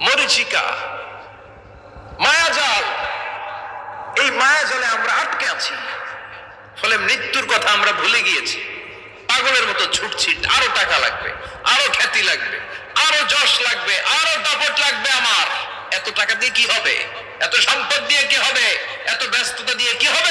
মরিচিকা, মায়াজাল। এই মায়াজালে আমরা আটকে আছি। ফলে মৃত্যুর কথা আমরা ভুলে গিয়েছি। পাগলের মতো ছুটছি, আরও টাকা লাগবে, আরও খ্যাতি লাগবে, আরও যশ লাগবে, আরও দাপট লাগবে আমার। এত টাকা দিয়ে কি হবে? এত সম্পদ দিয়ে কি হবে? এত ব্যস্ততা দিয়ে কি হবে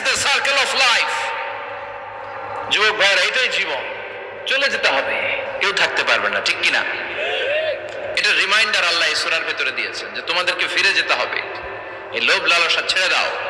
দ্য সার্কেল অফ লাইফ যুবক ভাইয়ের, এটাই জীবন। চলে যেতে হবে। কেউ থাকতে পারবে না, ঠিক কিনা? এটা রিমাইন্ডার আল্লাহ ইসরার ভেতরে দিয়েছেন যে তোমাদেরকে ফিরে যেতে হবে। এই লোভ লালসা ছেড়ে দাও।